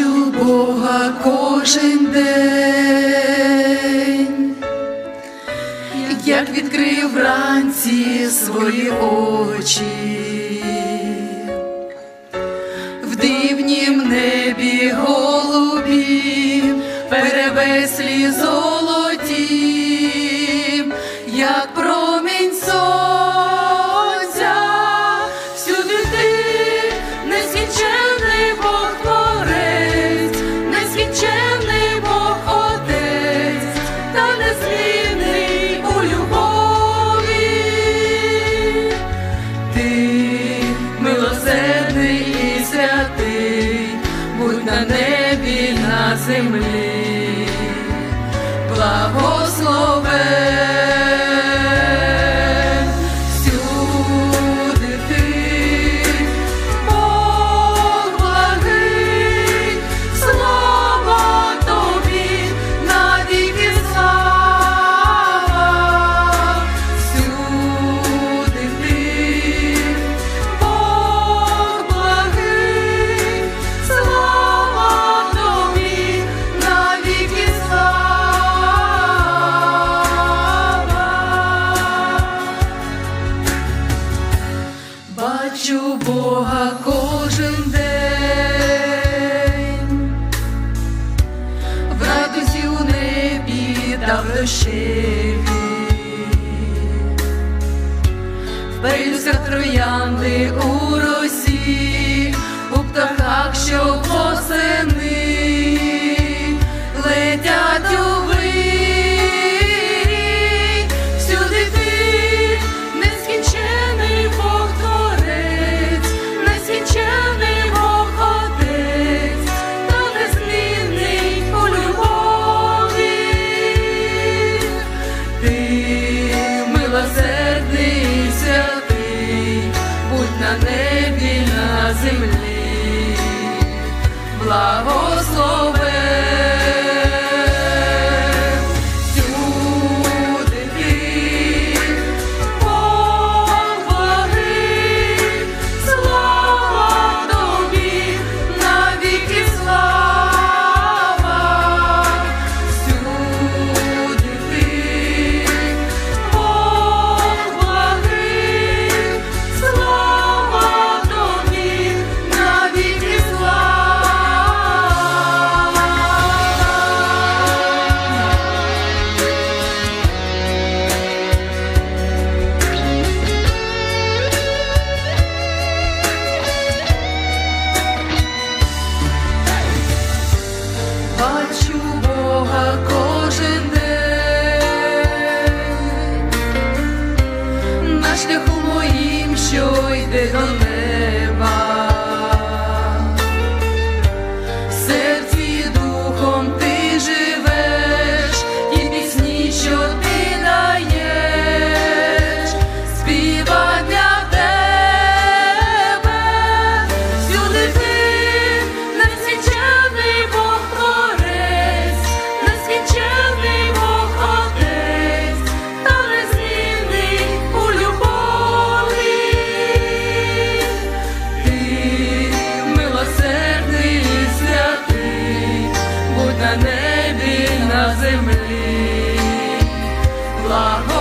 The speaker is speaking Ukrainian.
Бога кожен день, як відкрив вранці свої очі, в дивнім небі голубі, перевеслі золоті, як промінь на Бачу Бога кожен день, в радості у небі та в дощеві, в пелюсках троянди у росі, благо. 네, 근데 будь на небі, на землі. Благо